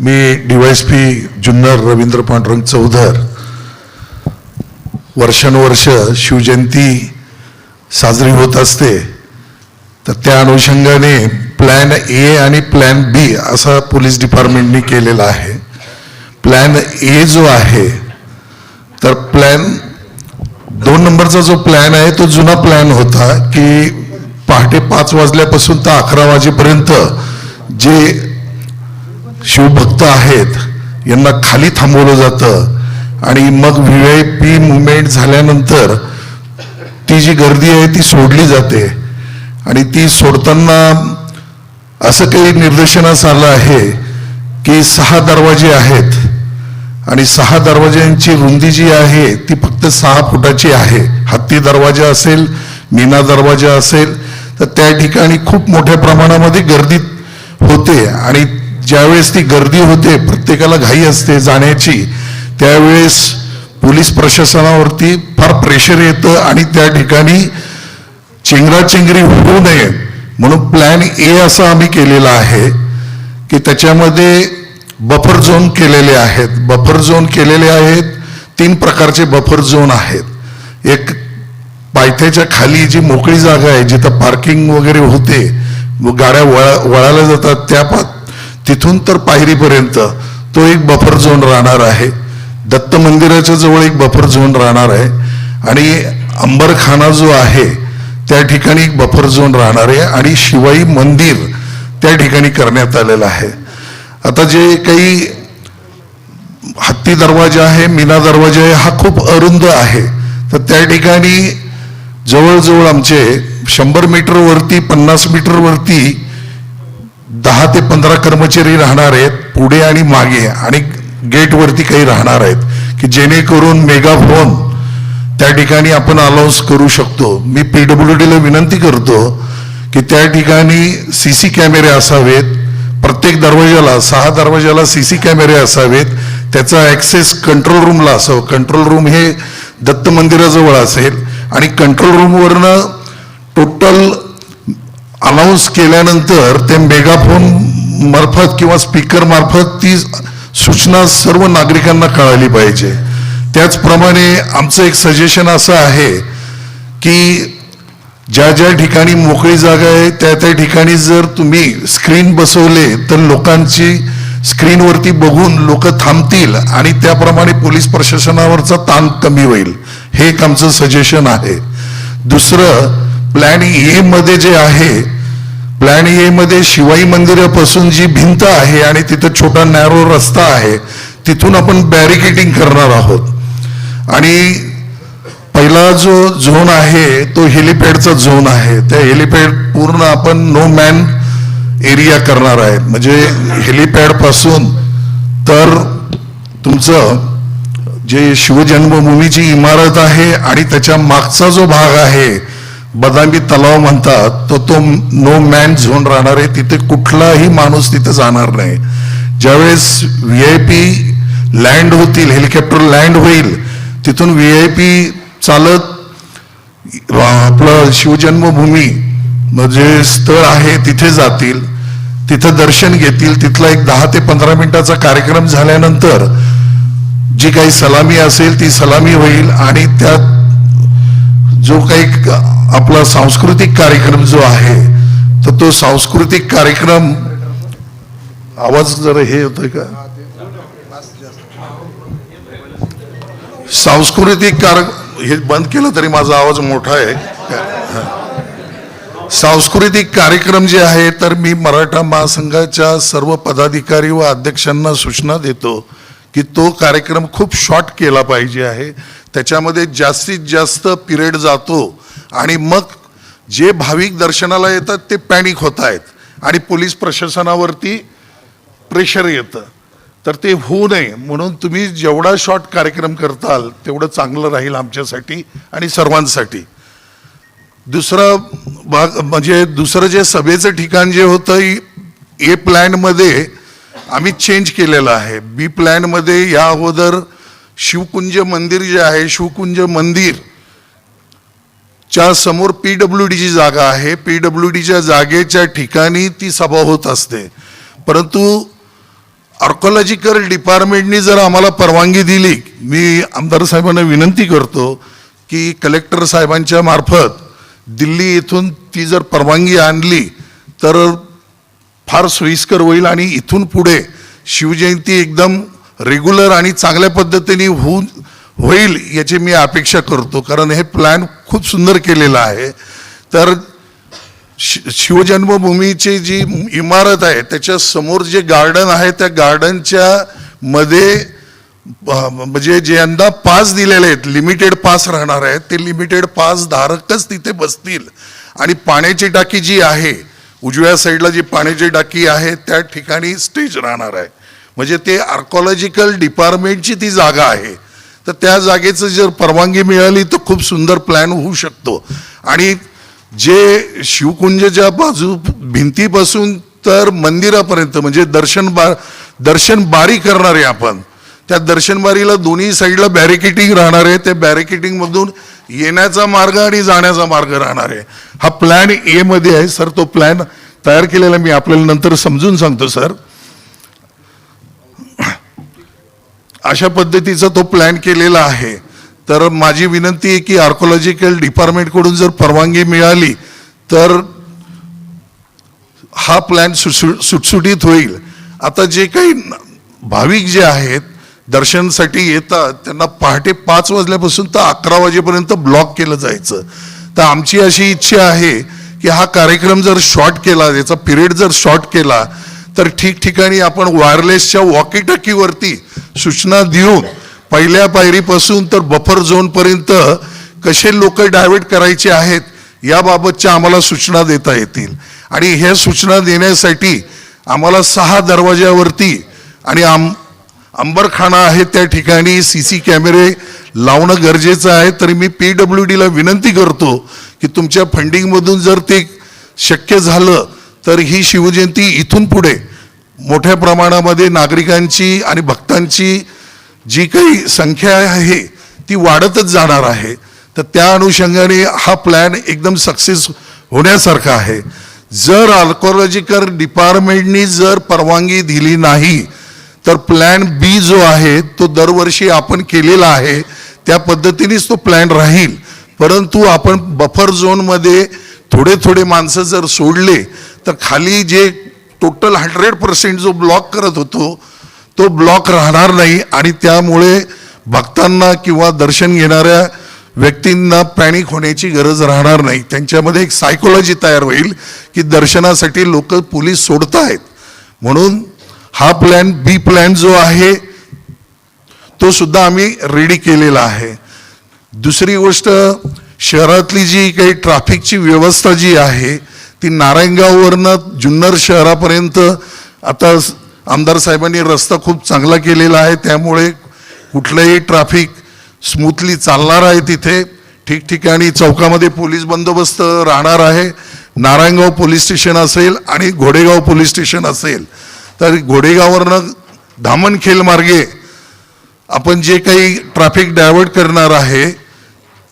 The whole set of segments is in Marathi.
मी डीवायसपी जुन्नर रवींद्र पांडुरंग चौधर. वर्षानुवर्ष शिवजयंती साजरी होत असते. तर त्या अनुषंगाने प्लॅन ए आणि प्लॅन बी असा पोलीस डिपार्टमेंटने केलेला आहे. प्लॅन ए जो आहे तर प्लॅन दोन नंबरचा जो प्लॅन आहे तो जुना प्लॅन होता की पहाटे पाच वाजल्यापासून तर अकरा वाजेपर्यंत जे शिवभक्त आहेत यांना खाली थांबवलं जातं. आणि मग व्ही आय पी मुवमेंट झाल्यानंतर ती जी गर्दी आहे ती सोडली जाते. आणि ती सोडताना असं काही निर्देशनास आलं आहे की सहा दरवाजे आहेत. आणि सहा दरवाज्यांची रुंदी जी आहे ती फक्त सहा फुटाची आहे. हत्ती दरवाजा असेल मीना दरवाजा असेल तर त्या ठिकाणी खूप मोठ्या प्रमाणामध्ये गर्दी होते. आणि ज्यावेळेस ती गर्दी होते प्रत्येकाला घाई असते जाण्याची त्यावेळेस पोलीस प्रशासनावरती फार प्रेशर येतं आणि त्या ठिकाणी चेंगराचेंगरी होऊ नये म्हणून प्लॅन ए असा आम्ही केलेला आहे की त्याच्यामध्ये बफर झोन केलेले आहेत. बफर झोन केलेले आहेत. तीन प्रकारचे बफर झोन आहेत. एक पायथ्याच्या खाली जी मोकळी जागा आहे जिथं पार्किंग वगैरे होते गाड्या वळा वळायला जातात त्या तिथून तर पायरीपर्यंत तो एक बफर झोन राहणार आहे. दत्त मंदिराच्या जवळ एक बफर झोन राहणार आहे. आणि अंबरखाना जो आहे त्या ठिकाणी एक बफर झोन राहणार आहे आणि शिवाई मंदिर त्या ठिकाणी करण्यात आलेलं आहे. आता जे काही हत्ती दरवाजा आहे मीना दरवाजा आहे हा खूप अरुंद आहे. तर त्या ठिकाणी जवळजवळ आमचे शंभर मीटरवरती पन्नास मीटरवरती दहा ते पंधरा कर्मचारी राहणार आहेत पुढे आणि मागे आणि गेटवरती काही राहणार आहेत की जेणेकरून मेगाफोन त्या ठिकाणी आपण अलाउन्स करू शकतो. मी पीडब्ल्यू डीला विनंती करतो की त्या ठिकाणी सी सी कॅमेरे असावेत प्रत्येक दरवाजाला सहा दरवाजाला सी सी कॅमेरे असावेत त्याचा ॲक्सेस कंट्रोल रूमला असावं. कंट्रोल रूम हे दत्त मंदिराजवळ असेल आणि कंट्रोल रूमवरनं टोटल अनाऊन्स केल्यानंतर ते मेगाफोन मार्फत किंवा स्पीकर मार्फत ती सूचना सर्व नागरिकांना कळाली पाहिजे. त्याचप्रमाणे आमचं एक सजेशन असं आहे की ज्या ज्या ठिकाणी मोकळी जागा आहे त्या त्या ठिकाणी जर तुम्ही स्क्रीन बसवले तर लोकांची स्क्रीनवरती बघून लोक थांबतील आणि त्याप्रमाणे पोलीस प्रशासनावरचा ताण कमी होईल. हे एक आमचं सजेशन आहे. दुसरं प्लॅन ए मध्ये जे आहे प्लॅन ए मध्ये शिवाई मंदिरापासून जी भिंत आहे आणि तिथं छोटा नॅरो रस्ता आहे तिथून आपण बॅरिकेटिंग करणार आहोत. आणि पहिला जो झोन आहे तो हेलिपॅडचा झोन आहे. त्या हेलिपॅड पूर्ण आपण नो मॅन एरिया करणार आहे. म्हणजे हेलिपॅडपासून तर तुमचं जे शिवजन्मभूमीची इमारत आहे आणि त्याच्या मागचा जो भाग आहे बदामी तलाव म्हणतात तो तो नो मॅन झोन राहणार आहे. तिथे कुठलाही माणूस तिथे जाणार नाही. ज्यावेळेस व्ही आय पी लँड होतील हेलिकॉप्टर लँड होईल तिथून व्ही आय पी चालत आपलं शिवजन्मभूमी जे स्थळ आहे तिथे जातील. तिथं दर्शन घेतील. तिथला एक दहा ते पंधरा मिनिटाचा कार्यक्रम झाल्यानंतर जी काही सलामी असेल ती सलामी होईल आणि त्यात जो काही आपला सांस्कृतिक कार्यक्रम जो आहे तर तो सांस्कृतिक कार्यक्रम आवाज जरा हे होतोय का? सांस्कृतिक कार हे बंद केलं तरी माझा आवाज मोठा आहे. सांस्कृतिक कार्यक्रम जे आहे तर मी मराठा महासंघाच्या सर्व पदाधिकारी व अध्यक्षांना सूचना देतो की तो कार्यक्रम खूप शॉर्ट केला पाहिजे आहे. त्याच्यामध्ये जास्तीत जास्त पिरियड जातो. आणि मग जे भाविक दर्शनाला येतात ते पॅनिक होत आहेत. आणि पोलीस प्रशासनावरती प्रेशर येतं. तर ते होऊ नये. म्हणून तुम्ही जेवढा शॉर्ट कार्यक्रम करताल तेवढं चांगलं राहील आमच्यासाठी आणि सर्वांसाठी. दुसरं भाग म्हणजे दुसरं जे सभेचं ठिकाण जे होतं ए प्लॅनमध्ये आम्ही चेंज केलेलं आहे. बी प्लॅनमध्ये या अगोदर शिवकुंज मंदिर जे आहे शिवकुंज मंदिर च्या समोर पी डब्ल्यू डीची जागा आहे पी डब्ल्यू डीच्या जागेच्या ठिकाणी ती सभा होत असते. परंतु आर्कोलॉजिकल डिपार्टमेंटनी जर आम्हाला परवानगी दिली मी आमदार साहेबांना विनंती करतो की कलेक्टर साहेबांच्या मार्फत दिल्ली येथून ती जर परवानगी आणली तर फार सोयीस्कर होईल आणि इथून पुढे शिवजयंती एकदम रेग्युलर आणि चांगल्या पद्धतीने होऊन होईल याची मी अपेक्षा करतो. कारण हे प्लॅन खूप सुंदर केलेलं आहे. तर शि- शिवजन्मभूमीची जी इमारत आहे त्याच्यासमोर जे गार्डन आहे त्या गार्डनच्या मध्ये म्हणजे जे यंदा पास दिलेले आहेत लिमिटेड पास राहणार आहेत. ते लिमिटेड पास धारकच तिथे बसतील. आणि पाण्याची टाकी जी आहे उजव्या साईडला जी पाण्याची टाकी आहे त्या ठिकाणी स्टेज राहणार आहे. म्हणजे ते आर्कॉलॉजिकल डिपार्टमेंटची ती जागा आहे. तर त्या जागेचं जर परवानगी मिळाली तर खूप सुंदर प्लॅन होऊ शकतो. आणि जे शिवकुंजच्या बाजू भिंतीपासून तर मंदिरापर्यंत म्हणजे दर्शन बा दर्शन बारी करणारे आपण त्या दर्शनबारीला दोन्ही साईडला बॅरिकेटिंग राहणार आहे. त्या बॅरिकेटिंगमधून येण्याचा मार्ग आणि जाण्याचा मार्ग राहणार आहे. हा प्लॅन एमध्ये आहे सर. तो प्लॅन तयार केलेला मी आपल्याला नंतर समजून सांगतो सर. अशा पद्धतीचा तो प्लॅन केलेला आहे. तर माझी विनंती आहे की आर्कोलॉजिकल डिपार्टमेंटकडून जर परवानगी मिळाली तर हा प्लॅन सुसु सुटसुटीत होईल. आता जे काही भाविक जे आहेत दर्शनसाठी येतात त्यांना पहाटे पाच वाजल्यापासून तर अकरा वाजेपर्यंत ब्लॉक केलं जायचं. तर आमची अशी इच्छा आहे की हा कार्यक्रम जर शॉर्ट केला याचा पिरियड जर शॉर्ट केला तर ठिकठिकाणी आपण वायरलेसच्या वॉकीटकीवरती सूचना देऊन पहिल्या पायरीपासून तर बफर झोनपर्यंत कसे लोक डायव्हर्ट करायचे आहेत याबाबतच्या आम्हाला सूचना देता येतील. आणि ह्या सूचना देण्यासाठी आम्हाला सहा दरवाज्यावरती आणि आम अंबरखाना आहे त्या ठिकाणी सी सी कॅमेरे लावणं गरजेचं आहे. तरी मी पी डब्ल्यू डीला विनंती करतो की तुमच्या फंडिंगमधून जर ते शक्य झालं तर ही शिवजयंती इथून पुढे मोठ्या प्रमाणामध्ये नागरिकांची आणि भक्तांची जी काही संख्या आहे ती वाढतच जाणार आहे. तर त्या अनुषंगाने हा प्लॅन एकदम सक्सेस होण्यासारखा आहे. जर आर्कोलॉजिकल डिपार्टमेंटनी जर परवानगी दिली नाही तर प्लॅन बी जो आहे तो दरवर्षी आपण केलेला आहे. त्या पद्धतीनेच तो प्लॅन राहील. परंतु आपण बफर झोनमध्ये थोडे थोडे माणसं जर सोडले तर खाली जे टोटल हंड्रेड पर्सेंट जो ब्लॉक करत होतो तो ब्लॉक राहणार नाही आणि त्यामुळे भक्तांना किंवा दर्शन घेणाऱ्या व्यक्तींना पॅनिक होण्याची गरज राहणार नाही. त्यांच्यामध्ये एक सायकोलॉजी तयार होईल की दर्शनासाठी लोक पोलीस सोडतायत. म्हणून हा प्लॅन बी प्लॅन जो आहे तो सुद्धा आम्ही रेडी केलेला आहे. दुसरी गोष्ट शहरातली जी काही ट्रॅफिकची व्यवस्था जी आहे ती नारायणगाववरनं जुन्नर शहरापर्यंत आता आमदार साहेबांनी रस्ता खूप चांगला केलेला आहे. त्यामुळे कुठलंही ट्रॅफिक स्मूथली चालणार आहे तिथे. ठिकठिकाणी चौकामध्ये पोलीस बंदोबस्त राहणार आहे. नारायणगाव पोलीस स्टेशन असेल आणि घोडेगाव पोलीस स्टेशन असेल. तर घोडेगाववरनं धामणखेल मार्गे आपण जे काही ट्रॅफिक डायव्हर्ट करणार आहे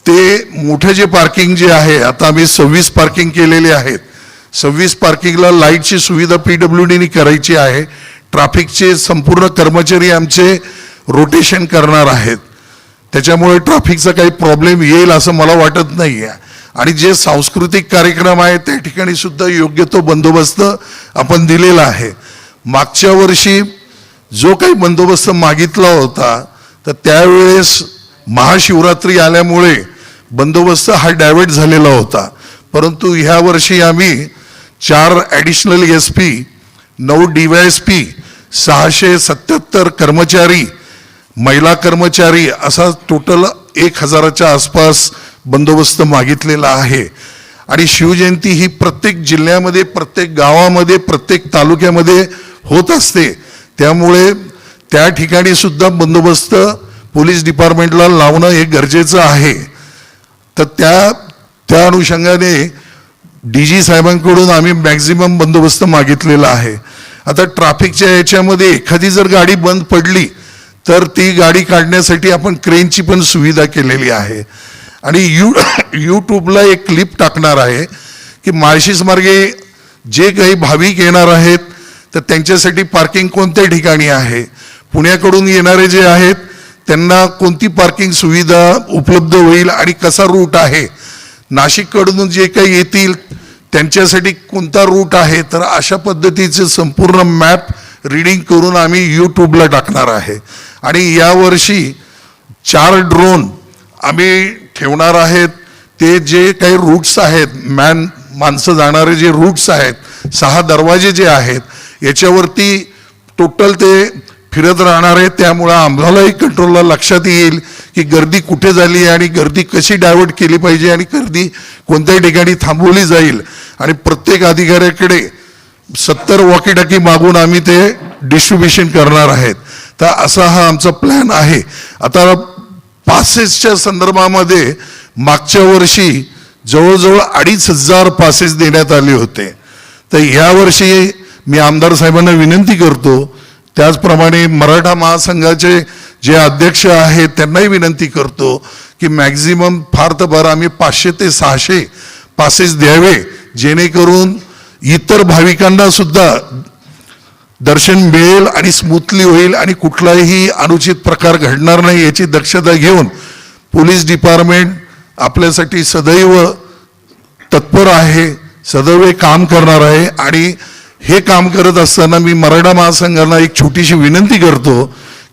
ते मोठे जे पार्किंग जे आहे आता आम्ही सव्वीस पार्किंग केलेले आहेत. सव्वीस पार्किंगला लाईटची सुविधा पी डब्ल्यू डीनी करायची आहे. ट्रॅफिकचे संपूर्ण कर्मचारी आमचे रोटेशन करणार आहेत. त्याच्यामुळे ट्रॅफिकचा काही प्रॉब्लेम येईल असं मला वाटत नाही आहे आणि जे सांस्कृतिक कार्यक्रम आहे त्या ठिकाणी सुद्धा योग्य तो बंदोबस्त आपण दिलेला आहे. मागच्या वर्षी जो काही बंदोबस्त मागितला होता तर त्यावेळेस महाशिवरात्री आल्यामुळे बंदोबस्त हा डायव्हर्ट झालेला होता. परंतु ह्या वर्षी आम्ही चार ॲडिशनल एस पी नऊ डी वाय एस पी सहाशे सत्याहत्तर कर्मचारी महिला कर्मचारी असा टोटल एक हजाराच्या आसपास बंदोबस्त मागितलेला आहे. आणि शिवजयंती ही प्रत्येक जिल्ह्यामध्ये प्रत्येक गावामध्ये प्रत्येक तालुक्यामध्ये होत असते. त्यामुळे त्या ठिकाणी सुद्धा बंदोबस्त पोलीस डिपार्टमेंटला लावणं हे गरजेचं आहे. तर त्या त्या अनुषंगाने डी जी साहेबांकडून आम्ही मॅक्झिमम बंदोबस्त मागितलेला आहे. आता ट्रॅफिकच्या याच्यामध्ये एखादी जर गाडी बंद पडली तर ती गाडी काढण्यासाठी आपण क्रेनची पण सुविधा केलेली आहे. आणि यू यूट्यूबला एक क्लिप टाकणार आहे की माळशीस मार्गे जे काही भाविक येणार आहेत तर त्यांच्यासाठी पार्किंग कोणत्या ठिकाणी आहे? पुण्याकडून येणारे जे आहेत त्यांना कोणती पार्किंग सुविधा उपलब्ध होईल आणि कसा रूट आहे? नाशिककडून जे काही येतील त्यांच्यासाठी कोणता रूट आहे तर अशा पद्धतीचे संपूर्ण मॅप रिडिंग करून आम्ही यूट्यूबला टाकणार आहे. आणि यावर्षी चार ड्रोन आम्ही ठेवणार आहेत. ते जे काही रूट्स आहेत मॅन माणसं जाणारे जे रूट्स आहेत सहा दरवाजे जे आहेत याच्यावरती टोटल ते फिरत राहणार आहे त्यामुळं आम्हालाही कंट्रोलला लक्षात येईल की गर्दी कुठे झाली आणि गर्दी कशी डायव्हर्ट केली पाहिजे आणि गर्दी कोणत्याही ठिकाणी थांबवली जाईल. आणि प्रत्येक अधिकाऱ्याकडे सत्तर वॉकीटाकी मागून आम्ही ते डिस्ट्रीब्युशन करणार आहेत. तर असा हा आमचा प्लॅन आहे. आता पासेसच्या संदर्भामध्ये मागच्या वर्षी जवळजवळ अडीच हजार पासेस देण्यात आले होते. तर यावर्षी मी आमदार साहेबांना विनंती करतो त्याचप्रमाणे मराठा महासंघाचे जे अध्यक्ष आहेत त्यांनाही विनंती करतो की मॅक्झिमम फार तर बरं आम्ही पाचशे ते सहाशे पासेस द्यावे जेणेकरून इतर भाविकांना सुद्धा दर्शन मिळेल आणि स्मूथली होईल आणि कुठलाही अनुचित प्रकार घडणार नाही याची दक्षता घेऊन पोलीस डिपार्टमेंट आपल्यासाठी सदैव तत्पर आहे सदैव काम करणार आहे आणि हे काम करत असताना मी मराठा महासंघांना एक छोटीशी विनंती करतो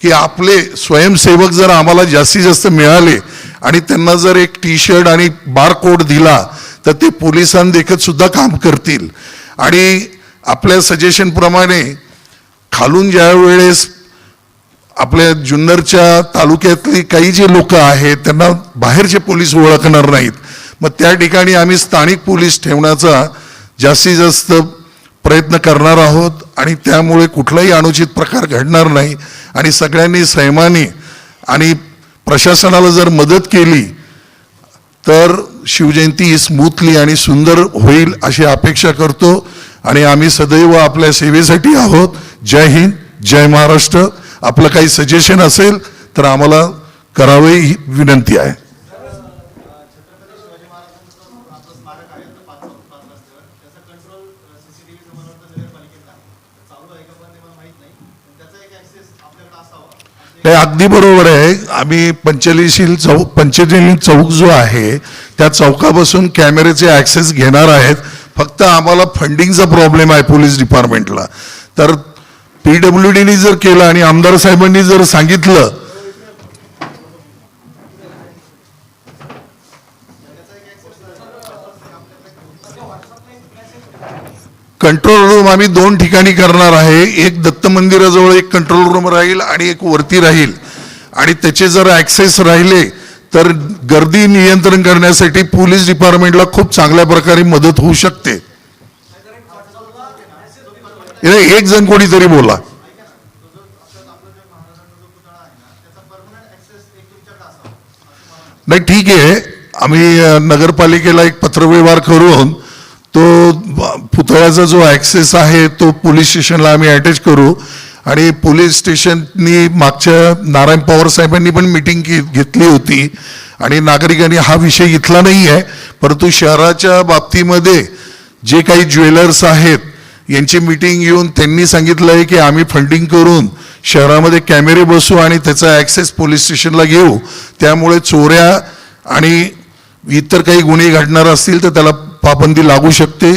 की आपले स्वयंसेवक जर आम्हाला जास्तीत जास्त मिळाले आणि त्यांना जर एक टी शर्ट आणि बार कोड दिला तर ते पोलिसांदेखत सुद्धा काम करतील. आणि आपल्या सजेशनप्रमाणे खालून ज्या वेळेस आपल्या जुन्नरच्या तालुक्यातली काही जे लोक आहेत त्यांना बाहेरचे पोलीस ओळखणार नाहीत. मग त्या ठिकाणी आम्ही स्थानिक पोलीस ठेवण्याचा जास्तीत जास्त प्रयत्न करणार आहोत आणि त्यामुळे कुठलाही अनुचित प्रकार घडणार नाही. आणि सगळ्यांनी संयमाने आणि प्रशासनाला जर मदत केली तर शिवजयंती ही स्मूथली आणि सुंदर होईल अशी अपेक्षा करतो. आणि आम्ही सदैव आपल्या सेवेसाठी आहोत. जय हिंद जय महाराष्ट्र. आपलं काही सजेशन असेल तर आम्हाला करावे ही विनंती आहे. नाही अगदी बरोबर आहे. आम्ही पंचलीशील चौक पंचलील चौक जो आहे त्या चौकापासून कॅमेऱ्याचे ॲक्सेस घेणार आहेत. फक्त आम्हाला फंडिंगचा प्रॉब्लेम आहे पोलीस डिपार्टमेंटला तर पी डब्ल्यू डीने जर केलं आणि आमदार साहेबांनी जर सांगितलं कंट्रोल रूम आम्ही दोन ठिकाणी करणार आहे. एक दत्त मंदिराजवळ एक कंट्रोल रूम राहील आणि एक वरती राहील. आणि त्याचे जर ऍक्सेस राहिले तर गर्दी नियंत्रण करण्यासाठी पोलीस डिपार्टमेंटला खूप चांगल्या प्रकारे मदत होऊ शकते. एक जण कोणीतरी बोला. नाही ठीक आहे. आम्ही नगरपालिकेला एक पत्रव्यवहार करून तो पुतळ्याचा जो ॲक्सेस आहे तो पोलीस स्टेशनला आम्ही अटॅच करू. आणि पोलीस स्टेशननी मागच्या नारायण पवार साहेबांनी पण मिटिंग घेतली होती. आणि नागरिकांनी हा विषय इथला नाही आहे परंतु शहराच्या बाबतीमध्ये जे काही ज्वेलर्स आहेत यांची मिटिंग येऊन त्यांनी सांगितलं आहे की आम्ही फंडिंग करून शहरामध्ये कॅमेरे बसू आणि त्याचा ॲक्सेस पोलीस स्टेशनला घेऊ. त्यामुळे चोऱ्या आणि इतर काही गुन्हे घडणार असतील तर त्याला पाबंदी लागू शकते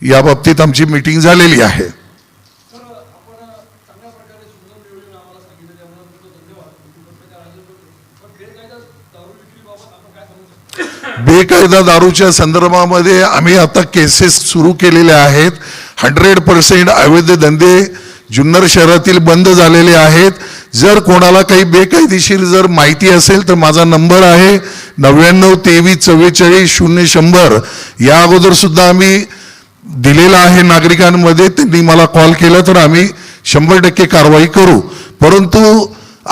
या बाबतीत आमची मीटिंग झालेली आहे. बेकायदा बेकायदा दारूच्या संदर्भामध्ये आम्ही आता केसेस सुरू केलेल्या आहेत. हंड्रेड पर्सेंट अवैध धंदे जुन्नर शहरातील बंद झालेले आहेत. जर कोणाला काही बेकायदेशीर जर माहिती असेल तर माझा नंबर आहे नव्याण्णव तेवीस चव्वेचाळीस शून्य शंभर. या अगोदर सुद्धा आम्ही दिलेला आहे नागरिकांमध्ये त्यांनी मला कॉल केला तर आम्ही शंभर टक्के कारवाई करू. परंतु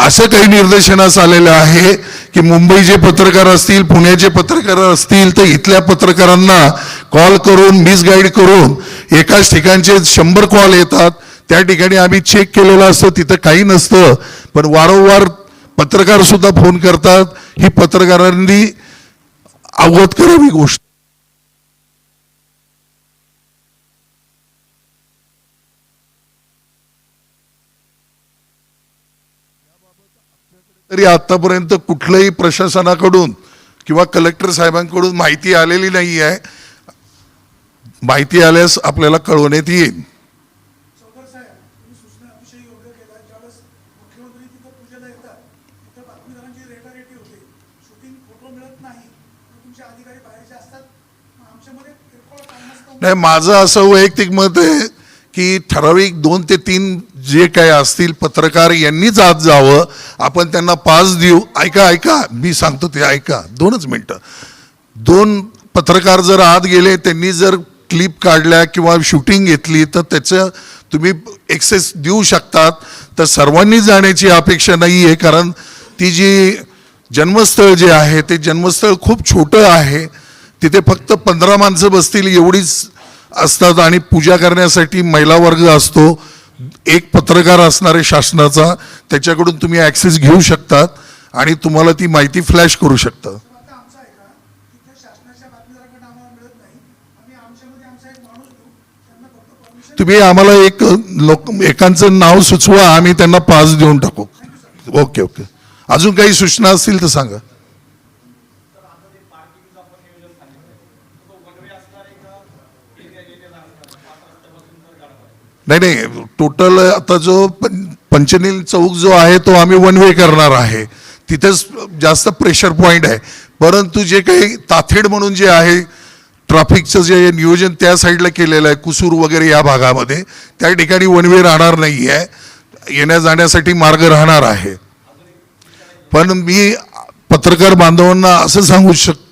असं काही निर्देशनास आलेलं आहे की मुंबईचे पत्रकार असतील पुण्याचे पत्रकार असतील तर इथल्या पत्रकारांना कॉल करून मिसगाईड करून एकाच ठिकाणचे शंभर कॉल येतात. त्या ठिकाणी आम्ही चेक केलेलं असतं तिथं काही नसतं. पण वारंवार पत्रकार सुद्धा फोन करतात. ही पत्रकारांनी अवगत करावी गोष्ट. तरी आतापर्यंत कुठलंही प्रशासनाकडून किंवा कलेक्टर साहेबांकडून माहिती आलेली नाही आहे माहिती आल्यास आपल्याला कळवण्यात येईल. नाही माझं असं वैयक्तिक मत आहे की ठराविक दोन ते तीन जे काय असतील पत्रकार यांनीच आत जावं. आपण त्यांना पास देऊ. ऐका ऐका. मी सांगतो ते ऐका. दोनच मिनटं. दोन पत्रकार जर आत गेले त्यांनी जर क्लिप काढल्या किंवा शूटिंग घेतली तर त्याचं तुम्ही एक्सेस देऊ शकतात. तर सर्वांनी जाण्याची अपेक्षा नाही आहे कारण ती जी जन्मस्थळ जे आहे ते जन्मस्थळ खूप छोटं आहे. तिथे फक्त पंधरा माणसं बसतील एवढीच असतात आणि पूजा करण्यासाठी महिला वर्ग असतो. एक पत्रकार असणारे शासनाचा त्याच्याकडून तुम्ही ॲक्सेस घेऊ शकतात आणि तुम्हाला ती माहिती फ्लॅश करू शकता तुम्ही आम्हाला एक लोक एकांचं नाव सुचवा आम्ही त्यांना पास देऊन टाकू. Okay okay. अजून काही सूचना असतील तर सांगा. नाही नाही टोटल आता जो पंचनील चौक जो आहे तो आम्ही वन वे करणार आहे. तिथेच जास्त प्रेशर पॉईंट आहे. परंतु जे काही ताथेड म्हणून जे आहे ट्रॅफिकचं जे नियोजन त्या साईडला केलेलं आहे कुसूर वगैरे या भागामध्ये. त्या ठिकाणी वन वे राहणार नाही आहे येण्या जाण्यासाठी मार्ग राहणार आहे. पण मी पत्रकार बांधवांना असं सांगू शक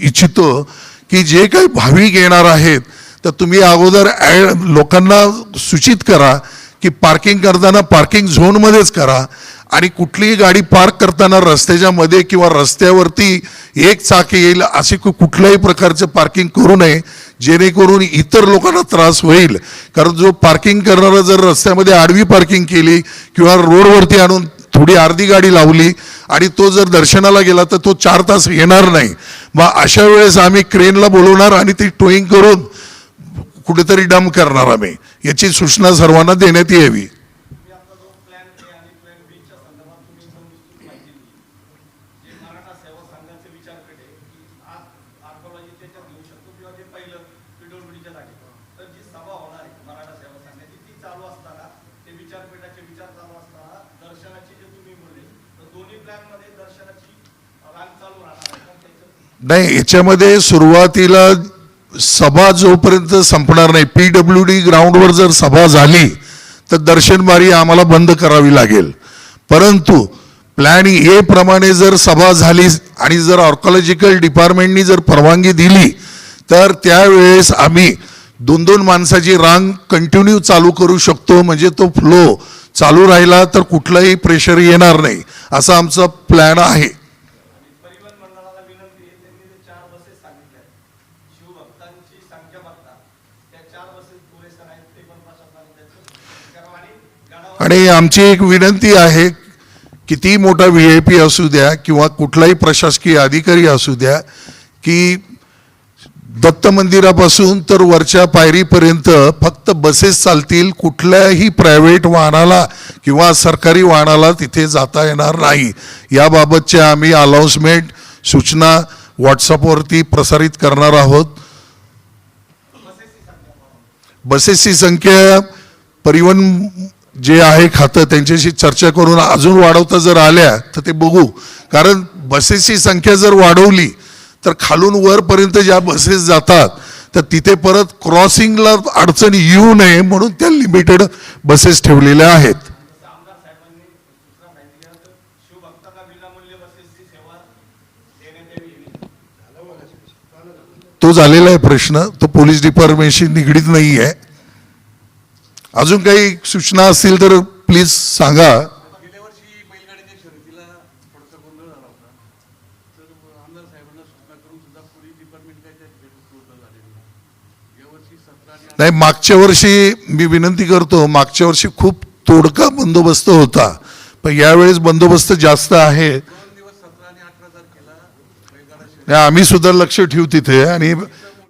इच्छितो की जे काही भाविक येणार आहेत तर तुम्ही अगोदर ॲड लोकांना सूचित करा की पार्किंग करताना पार्किंग झोनमध्येच करा. आणि कुठलीही गाडी पार्क करताना रस्त्याच्या मध्ये किंवा रस्त्यावरती एक चाक येईल असे कु- कुठल्याही प्रकारचं पार्किंग करू नये. जेणेकरून इतर लोकांना त्रास होईल. कारण जो पार्किंग करणारा जर रस्त्यामध्ये आडवी पार्किंग केली किंवा रोडवरती आणून थोडी अर्धी गाडी लावली आणि तो जर दर्शनाला गेला तर तो चार तास येणार नाही. मग अशा वेळेस आम्ही क्रेनला बोलवणार आणि ती टोईंग करून कुठेतरी डम करणार आम्ही. याची सूचना सर्वांना देण्यात यावी. नाही याच्यामध्ये सुरुवातीला सभा जोपर्यंत संपणार नाही पी डब्ल्यू डी ग्राउंडवर जर सभा झाली तर दर्शनबारी आम्हाला बंद करावी लागेल. परंतु प्लॅन ए प्रमाणे जर सभा झाली आणि जर ऑर्कॉलॉजिकल डिपार्टमेंटनी जर परवानगी दिली तर त्यावेळेस आम्ही दोन दोन माणसाची रांग कंटिन्यू चालू करू शकतो. म्हणजे तो फ्लो चालू राहिला तर कुठलाही प्रेशर येणार नाही. असा आमचा प्लॅन आहे परिवहन मंडळाला विनंती आहे त्यांनी जे चार बसेस सांगितल्या आहेत, शिवभक्तांची संख्या बघता त्या चार बसेस पुरेशा नाहीत ते पण प्रशासनाने त्याचं करावं आणि गडावर आणि आमची एक विनंती आहे किती मोठा व्ही आय पी असू द्या किंवा कुठलाही प्रशासकीय अधिकारी असू द्या की दत्त मंदिरापासून तर वरच्या पायरीपर्यंत फक्त बसेस चालतील कुठल्याही प्रायव्हेट वाहनाला किंवा सरकारी वाहनाला तिथे जाता येणार नाही. याबाबतचे आम्ही अनाऊन्समेंट सूचना व्हॉट्सअपवरती प्रसारित करणार आहोत. बसेसची संख्या परिवहन जे आहे खातं त्यांच्याशी चर्चा करून अजून वाढवता जर आल्या तर ते बघू. कारण बसेसची संख्या जर वाढवली तर खालून वरपर्यंत ज्या बसेस जातात तर तिथे परत क्रॉसिंगला अडचण येऊ नये म्हणून त्या लिमिटेड बसेस ठेवलेल्या आहेत. तो झालेला आहे प्रश्न. तो पोलीस डिपार्टमेंटशी निगडीत नाही आहे अजून काही सूचना असतील तर प्लीज सांगा. नाही. मागच्या वर्षी मी विनंती करतो मागच्या वर्षी खूप तोडका बंदोबस्त होता. पण यावेळेस बंदोबस्त जास्त आहे. आम्ही सुद्धा लक्ष ठेवू तिथे आणि